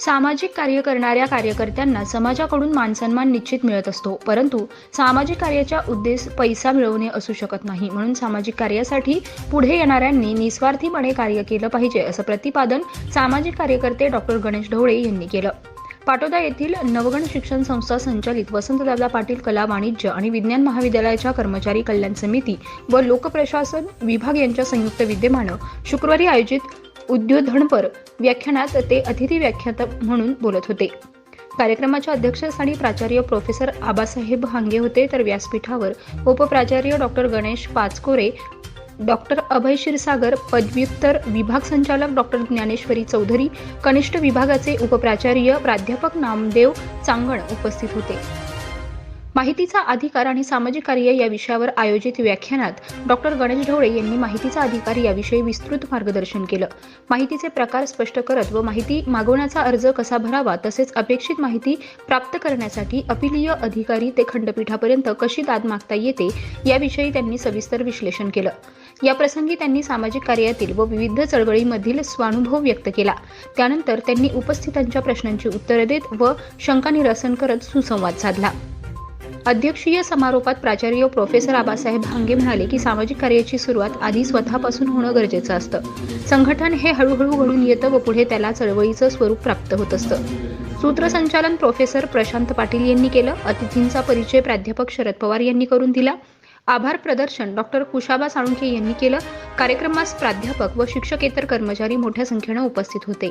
सामाजिक कार्य करणाऱ्या कार्यकर्त्यांना समाजाकडून मानसन्मान निश्चित मिळत असतो. परंतु सामाजिक कार्याचा उद्देश पैसा मिळवणे असू शकत नाही. म्हणून सामाजिक कार्यासाठी पुढे येणाऱ्यांनी निस्वार्थीपणे कार्य केलं पाहिजे असं प्रतिपादन सामाजिक कार्यकर्ते डॉक्टर गणेश ढवळे यांनी केलं. पाटोदा येथील नवगण शिक्षण संस्था संचालित वसंतदादा पाटील कला वाणिज्य आणि विज्ञान महाविद्यालयाच्या कर्मचारी कल्याण समिती व लोकप्रशासन विभाग यांच्या संयुक्त विद्यमानं शुक्रवारी आयोजित उद्योधनपर व्याख्यानात ते अतिथी व्याख्याता म्हणून बोलत होते. कार्यक्रमाच्या अध्यक्षस्थानी प्राचार्य प्रोफेसर आबासाहेब हांगे होते तर व्यासपीठावर उपप्राचार्य डॉक्टर गणेश पाचकोरे डॉक्टर अभय क्षीरसागर पदव्युत्तर विभाग संचालक डॉक्टर ज्ञानेश्वरी चौधरी कनिष्ठ विभागाचे उपप्राचार्य प्राध्यापक नामदेव चांगण उपस्थित होते. माहितीचा अधिकार आणि सामाजिक कार्य या विषयावर आयोजित व्याख्यानात डॉक्टर गणेश ढवळे यांनी माहितीचा अधिकार याविषयी विस्तृत मार्गदर्शन केलं. माहितीचे प्रकार स्पष्ट करत व माहिती मागवण्याचा अर्ज कसा भरावा तसेच अपेक्षित माहिती प्राप्त करण्यासाठी अपिलीय अधिकारी ते खंडपीठापर्यंत कशी दाद मागता येते याविषयी त्यांनी सविस्तर विश्लेषण केलं. या प्रसंगी त्यांनी सामाजिक कार्यातील व विविध चळवळीमधील स्वानुभव व्यक्त केला. त्यानंतर त्यांनी उपस्थितांच्या प्रश्नांची उत्तरे देत व शंका निरसन करत सुसंवाद साधला. अध्यक्षीय समारोपात प्राचार्य प्रोफेसर आबासाहेब हांगे म्हणाले की सामाजिक कार्याची सुरुवात आधी स्वतःपासून होणं गरजेचं असतं. संघटन हे हळूहळू घडून येतं व पुढे त्याला चळवळीचं स्वरूप प्राप्त होत असतं. सूत्रसंचालन प्रोफेसर प्रशांत पाटील यांनी केलं. अतिथींचा परिचय प्राध्यापक शरद पवार यांनी करून दिला. आभार प्रदर्शन डॉक्टर कुशाबा साळुंखे यांनी केलं. कार्यक्रमास प्राध्यापक व शिक्षकेतर कर्मचारी मोठ्या संख्येनं उपस्थित होते.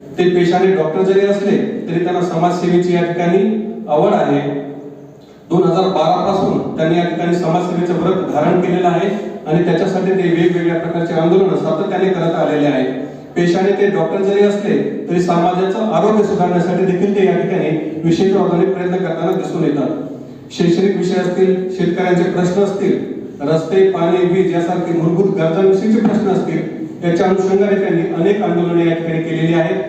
ते पेशाने डॉक्टर जरी असले तरी त्यांना समाजसेवेची या ठिकाणी आवड आहे. दोन हजार बारा पासून त्यांनी या ठिकाणी समाजसेवेचं व्रत धारण केलेलं आहे आणि त्याच्यासाठी ते वेगवेगळ्या प्रकारचे आंदोलन सातत्याने करत आलेले आहे पेशाने ते डॉक्टर जरी असले तरी समाजाचं आरोग्य सुधारण्यासाठी देखील ते या ठिकाणी विशेष प्रमाणे प्रयत्न करताना दिसून येतात. शैक्षणिक विषय असतील शेतकऱ्यांचे प्रश्न असतील रस्ते पाणी वीज यासारखे मूलभूत गरजांविषयीचे प्रश्न असतील त्याच्या अनुषंगाने त्यांनी अनेक आंदोलने या ठिकाणी केलेली आहेत.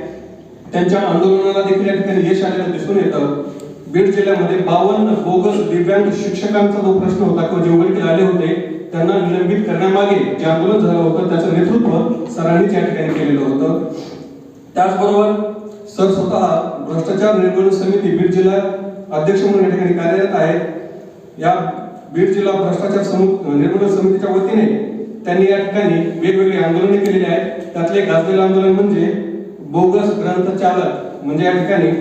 त्यांच्या आंदोलनाला देखील या ठिकाणी यश आलेलं दिसून येतं. बीड जिल्ह्यामध्ये बावन्न बोगस दिव्यांग शिक्षकांचा जो प्रश्न होता किंवा जे उघडकीला आले होते त्यांना निलंबित करण्यामागे जे आंदोलन झालं होतं त्याचं नेतृत्व सरांनीच या ठिकाणी केलेलं होतं. त्याचबरोबर सर स्वतः भ्रष्टाचार निर्मूलन समिती बीड जिल्हा अध्यक्ष म्हणून या ठिकाणी कार्यरत आहेत या बीड जिल्हा भ्रष्टाचार निर्मूलन समितीच्या वतीने त्यांनी या ठिकाणी वेगवेगळी आंदोलने केलेली आहेत. त्यातले गाजलेलं आंदोलन म्हणजे बोगस ग्रंथ चालक म्हणजे या ठिकाणी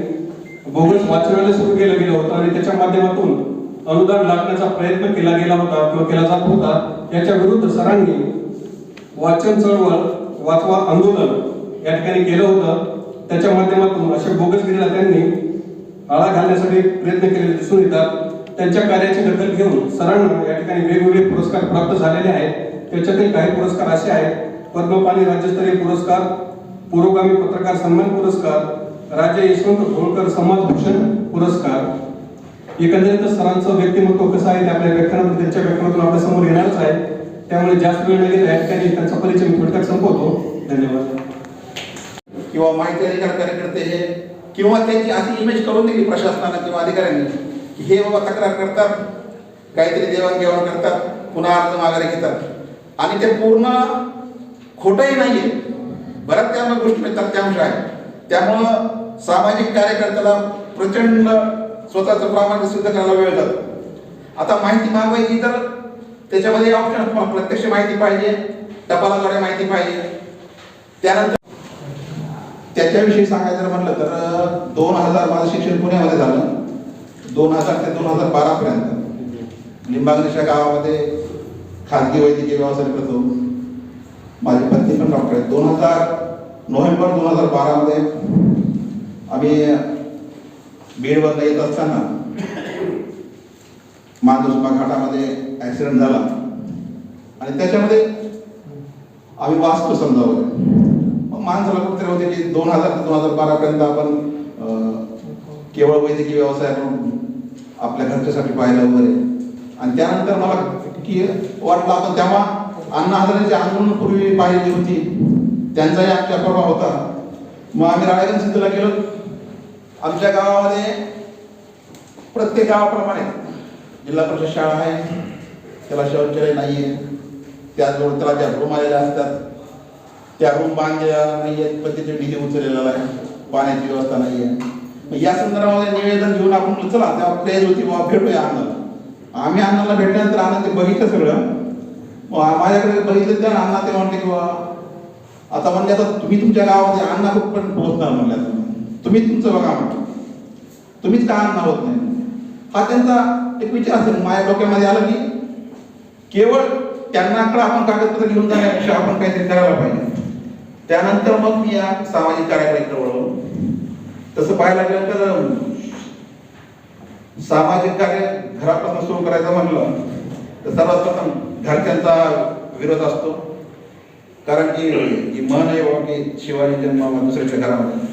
बोगस वाचनालय सुरू केलं गेलं होतं आणि त्याच्या माध्यमातून अनुदान लागण्याचा प्रयत्न केला गेला होता किंवा केला जात होता. याच्या विरुद्ध सरांनी वाचन चळवळ वाचवा आंदोलन या ठिकाणी केलं होतं. त्याच्या माध्यमातून असे बोगस गिरीला त्यांनी आळा घालण्यासाठी प्रयत्न केलेले दिसून येतात. त्यांच्या कार्याची दखल घेऊन सरांना या ठिकाणी वेगवेगळे पुरस्कार प्राप्त झालेले आहेत. त्याच्यातील काही पुरस्कार असे आहेत. पद्मपाणी राज्यस्तरीय पुरस्कार पुरोगामी पत्रकार सन्मान पुरस्कार राज्य यशवंत होळकर समाजभूषण पुरस्कार. एकंदरीत सरांचं व्यक्तिमत्व कसं आहे ते आपल्या व्याख्यानातून त्यांच्या व्याख्यानातून आपल्यासमोर येणारच आहे. त्यामुळे जास्त वेळ लागेल या ठिकाणी त्यांचा परिचय मी थोडक्यात संपवतो. धन्यवाद. किंवा माहिती अधिकार कार्यकर्ते हे किंवा त्यांची अशी इमेज करून दिली प्रशासनानं किंवा अधिकाऱ्यांनी की हे बाबा तक्रार करतात काहीतरी देवाणघेवाण करतात पुन्हा अर्ज माघारी घेतात. आणि ते पूर्ण खोटंही नाहीये. बऱ्याच त्या गोष्टी तथ्यांश आहेत त्यामुळं सामाजिक कार्यकर्त्याला प्रचंड स्वतःचं प्रामाणिक सिद्ध करायला वेळ जातो. आता माहिती मागवायची तर त्याच्यामध्ये ऑप्शन प्रत्यक्ष माहिती पाहिजे टपालाद्वारे माहिती पाहिजे. त्यानंतर त्याच्याविषयी सांगायचं जर म्हटलं तर दोन हजार माझं शिक्षण पुण्यामध्ये झालं. दोन हजार ते दोन हजार बारा पर्यंत. गावामध्ये खाजगी वैद्यकीय व्यवसाय करतो. माझी पत्नी पण डॉक्टर आहे दोन हजार नोव्हेंबर दोन हजार बारामध्ये आम्ही बीडवरनं येत असताना मांजोसपा घाटामध्ये ॲक्सिडेंट झाला. आणि त्याच्यामध्ये आम्ही वाचतो समजा मग माणसाला कुठेतरी होते की दोन हजार ते दोन हजार बारापर्यंत आपण केवळ वैद्यकीय व्यवसाय म्हणून आपल्या घरच्यासाठी पाहिलं वगैरे. आणि त्यानंतर मला की वाटलं आपण तेव्हा अण्णा हजारांची आंदोलन पूर्वी पाहिली होती. त्यांचाही आमच्या प्रभाव होता. मग आम्ही राळेगण सिद्धला गेलो. आमच्या गावामध्ये प्रत्येक गावाप्रमाणे जिल्हा परिषद शाळा आहे. त्याला शौचालय नाही आहे त्याचबरोबर त्याला ज्या रूम आलेल्या असतात. त्या रूम बांधलेल्या नाही आहेत पण तिथे निधी उचललेला आहे. पाण्याची व्यवस्था नाही आहे मग या संदर्भामध्ये निवेदन घेऊन आपण चला त्या प्लेज होती बाबा भेटूया अण्णाला आम्ही अन्नाला भेटल्यानंतर अण्णा ते बघितलं सगळं. मग माझ्याकडे बघितलं त्या अण्णा ते म्हणले की बाबा आता म्हणले आता तुम्ही तुमच्या गावामध्ये अण्णा पण पोहोचणार म्हणल्या तुम्ही तुमचं बघा म्हणतो. तुम्हीच का अण्णा होत नाही? हा त्यांचा एक विचार असेल माझ्या डोक्यामध्ये आलं की केवळ त्यांनाकडे आपण कागदपत्र घेऊन जाण्यापेक्षा आपण काहीतरी करायला पाहिजे. त्यानंतर मग मी या सामाजिक कार्याकडे वळलो तसं पाहायला गेलं तर सामाजिक कार्य घरापासून सुरू करायचं म्हणलं तर सर्वात प्रथम घरच्यांचा विरोध असतो. कारण की ही म्हण आहे बाबा की शिवाजी जन्मावा दुसऱ्याच्या घरामध्ये.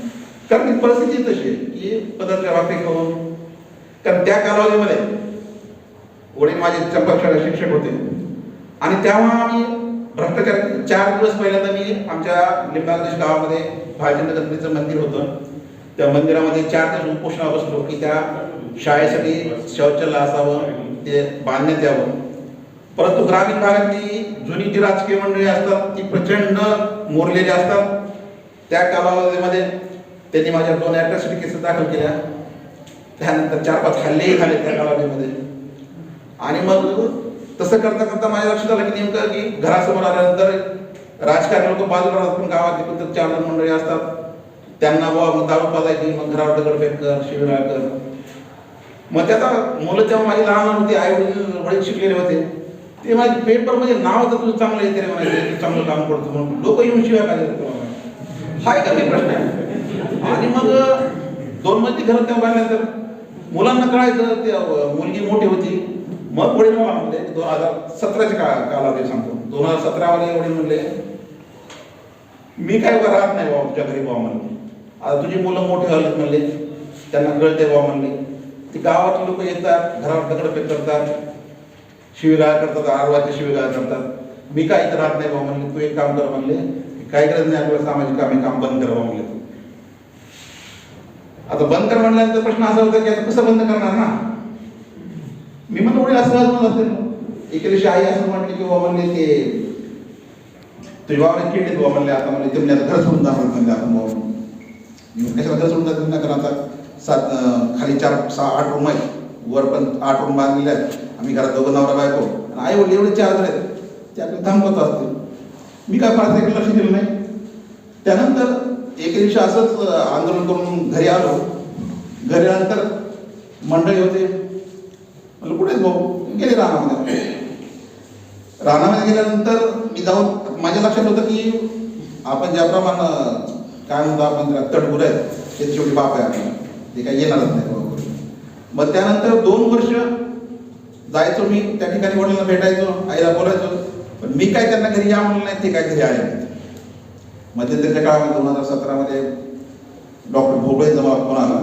कारण ती परिस्थिती तशी आहे की पदार्थ भाकरी खाऊन हो? कारण त्या कालावधीमध्ये वडील माझे चंपाक्षर शिक्षक होते. आणि तेव्हा आम्ही भ्रष्टाचार चार दिवस पहिल्यांदा मी आमच्या लिंबागदेश गावामध्ये भालचंद्र गणपतीचं मंदिर होतं. त्या मंदिरामध्ये चार दिवस उपोषणाला बसलो की त्या शाळेसाठी शौचालय असावं ते बांधण्यात यावं. परंतु ग्रामीण भागातली जुनी जी राजकीय मंडळी असतात ती प्रचंड मोरलेली असतात. त्या कालावधीमध्ये त्यांनी माझ्या दोन ॲट्रॉसिटी केसेस दाखल केल्या. त्यानंतर चार पाच हल्लेही झाले त्या कालावधीमध्ये. आणि मग तसं करता करता माझ्या लक्षात आलं की नेमकं की घरासमोर आल्यानंतर राजकारणी लोक बाजूला राहतात पण गावात पण चार जण मंडळी असतात. त्यांना बाबा मग दारू पाजायची मग घरावर दगडफेक कर शिबिरा कर. मग त्याचा मुलं तेव्हा माझी लहान होती आई वडील शिकलेले होते. ते माझे पेपरमध्ये नाव तर तुझं चांगलं येते रे म्हणायचे चांगलं काम करतो म्हणून. लोक येऊन शिवाय काय देतात तुला? हा एक प्रश्न? आहे आणि मग दोन मजली घरात तेव्हा बांधल्यानंतर मुलांना कळायचं ते मुलगी मोठी होती. मग वडील मला म्हणले दोन हजार सतराच्या का कालावधी सांगतो. दोन हजार सतरामध्ये वडील म्हणले मी काय उभा राहत नाही बाबा तुझ्या घरी बाबा म्हणले आता तुझी मुलं मोठी हलत म्हणले त्यांना कळते बाबा म्हणले. ती गावातली लोक येतात घरावर दगडफेक करतात. शिविगाळ करतात आरवाचे शिविगाळ करतात. मी काय इथं राहत नाही बाबा म्हणले तू एक काम कर म्हणले काय गरज नाही आपल्याला सामाजिक काम काम बंद कर म्हणले तू. आता बंद कर म्हणल्यानंतर प्रश्न असा होता की आता कसं बंद करणार ना? मी म्हणतो वडील असं वाजवत असेल एके दिवशी आई असं म्हणली की बाबा म्हणले ते तुझ्या बाबाने किडनीत बाबा म्हणले आता म्हणले ते आता घर सोडून जाणार म्हणले आपण बाबा कशाला घर सोडून जातात ना कारण आता सात खाली चार सहा आठ रूम आहेत. वर पण आठ रूम बांधलेले आहेत. आम्ही घरात दोघं नवरा बायको आणि आई वडील एवढे चार जण आहेत ते आपल्याला थांबवत असतील. मी काय फार त्याकडे लक्ष दिलं नाही. त्यानंतर एके दिवशी असंच आंदोलन करून घरी आलो. घरी आल्यानंतर मंडळी होते. म्हणलं कुठेच भाऊ? गेले रानामध्ये. रानामध्ये गेल्यानंतर मी जाऊन माझ्या लक्षात होतं की आपण ज्याप्रमाणे काय म्हणतो आपण तडबुर आहे आहेत ते शेवटी बाप आहे आपण ते काही येणारच नाही. बरोबर मग त्यानंतर दोन वर्ष जायचो मी त्या ठिकाणी वडिलांना भेटायचो आईला बोलायचो. पण मी काय त्यांना घरी या म्हणलं नाही ते काय घरी आले नाहीत मध्यंतरीच्या काळामध्ये दोन हजार सतरामध्ये डॉक्टर भोगळे जमा फोन आला.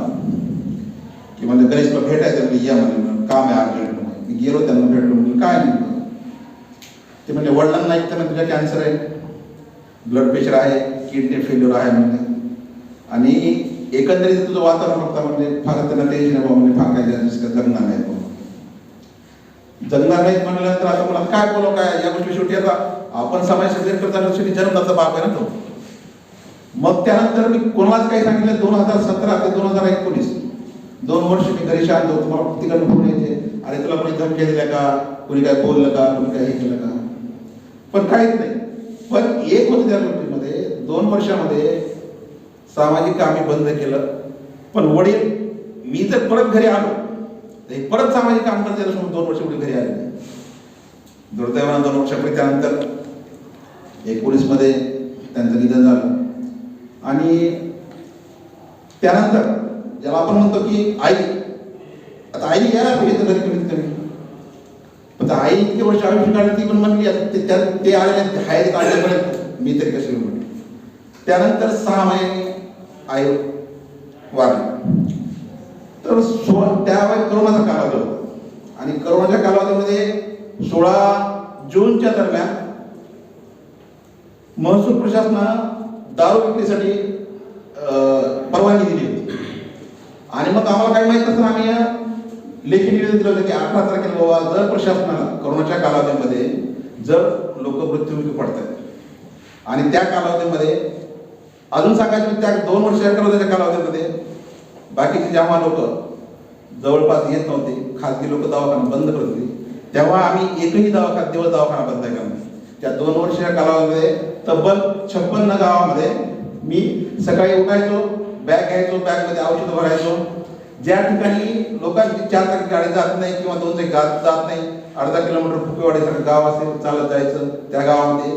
की म्हणजे गणेश तुला भेटायचं म्हणजे या म्हणजे काम आहे अर्जंट मी गेलो त्यांना भेटलो म्हणजे काय नाही. ते म्हणजे वडिलांना एक तर तुझ्या कॅन्सर आहे. ब्लड प्रेशर आहे किडनी फेल्युअर आहे म्हणजे आणि एकंदरीत तुझं वातावरण बघता म्हणजे फार त्यांना टेन्शन आहे बाबा म्हणजे फार काय त्याचं जगणार नाही जगणार नाहीत म्हणल्यानंतर आता मला काय बोलू काय? या गोष्टी शेवटी आता आपण समाज सगळे करताना शेवटी जन्मदाचा बाप आहे ना तो. मग त्यानंतर मी कोणालाच काही सांगितलं दोन हजार सतरा ते दोन हजार एकोणीस. दोन वर्ष मी घरी शांत होतो मला तिकडनं फोन यायचे अरे तुला कोणी धमकी दिल्या का? कोणी काय बोललं का? कोणी काय हे केलं का? पण काहीच नाही. पण एक होतं त्या गोष्टीमध्ये दोन वर्षामध्ये सामाजिक कामे बंद केलं. पण वडील मी जर परत घरी आलो तर परत सामाजिक काम करता येईल दोन वर्ष वडील घरी आले नाही. दुर्दैवानं दोन वर्षापूर्वी त्यानंतर एकोणीसमध्ये त्यांचं निधन झालं. आणि त्यानंतर ज्याला आपण म्हणतो की आई आता आई यायला पाहिजे तर घरी कमीत कमी. पण त्या आई इतके वर्ष आयुष्य काढली ती पण म्हणली ते ते आले ते हायत काढल्यापर्यंत मी तरी कशी म्हणली. त्यानंतर सहा महिने आयोग वारली. तर सोळा त्यावेळी करोनाचा कालावधी होता. आणि करोनाच्या कालावधीमध्ये सोळा जूनच्या दरम्यान महसूल प्रशासनानं दारू विक्रीसाठी परवानगी दिली होती. आणि मग आम्हाला काही माहीत नसताना आम्ही लेखी निवेदन दिलं होतं की अठरा तारखेला बाबा जर प्रशासनाला करोनाच्या कालावधीमध्ये जर लोक मृत्युमुखी पडतात आणि त्या कालावधीमध्ये अजून सांगायचं म्हणजे त्या दोन वर्ष कालावधीच्या कालावधीमध्ये बाकीचे जेव्हा लोक जवळपास येत नव्हते खाजगी लोक दवाखाना बंद करत होते तेव्हा आम्ही एकही दवाखाना देवळ दवाखाना बंद नाही. करणार त्या दोन वर्षाच्या कालावधीमध्ये तब्बल छप्पन्न गावामध्ये मी सकाळी उठायचो बॅग घ्यायचो बॅगमध्ये औषध भरायचो. ज्या ठिकाणी लोकांची चार चाकी गाडी जात नाही किंवा दोन चाकी जात नाही अर्धा किलोमीटर फुकेवाडीसारखं गाव असेल चालत जायचं त्या गावामध्ये.